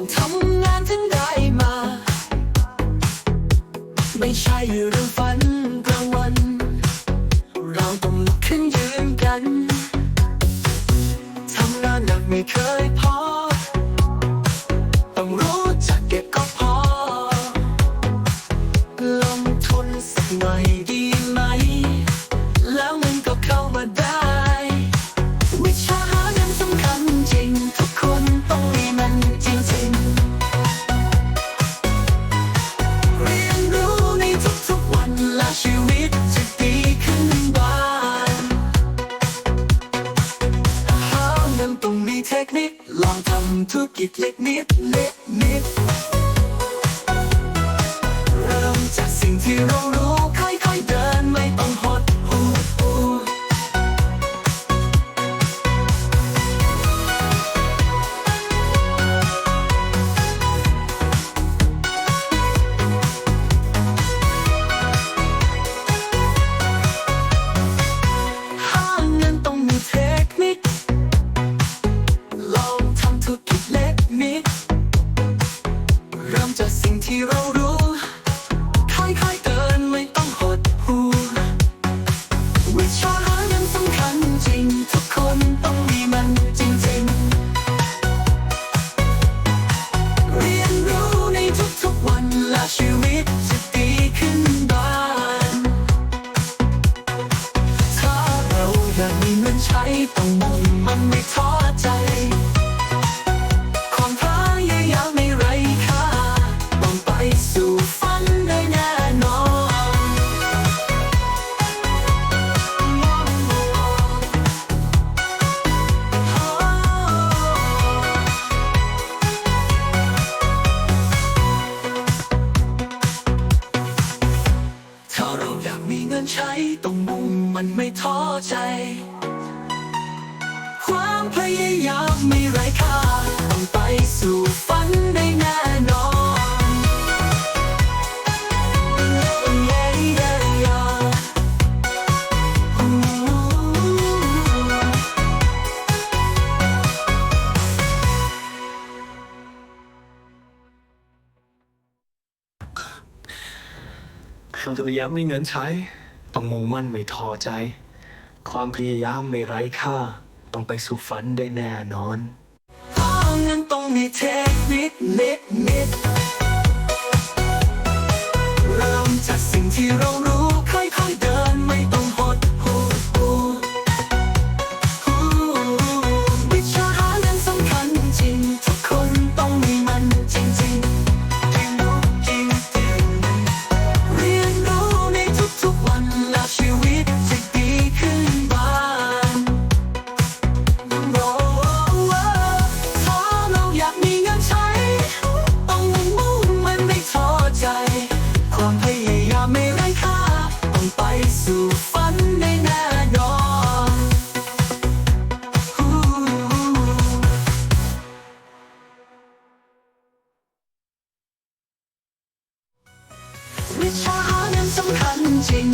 ต้องทำงานถึงได้มา ไม่ใช่เรื่องฝัน วิตจะดีขึ้นบ้างหาเงินต้องมีเทคนิค ลองทำธุรกิจเล็กนิดเล็กนิด เริ่มจากสิ่งที่เรารู้ ต้องมุ่งมันไม่ท้อใจ ความพยายามไม่ไร้ค่าต้องไปสู่ฝันได้แน่นอน ถ้าเราอยากมีเงินใช้ ต้องมุ่งมันไม่ท้อใจ ความพยายามไม่ไร้ค่าต้องไปสู่ฝันได้แน่นอนเราจะพยายามมีเงินใช้ ต้องมุ่งมั่นไม่ท้อใจ ความพยายามไม่ไร้ค่า ต้องไปสู่ฝันได้แน่นอนเพราะงั้นต้องมีเทคนิคนิด สู่ฝันได้แน่นอนวิชาหาเงินสำคัญจริง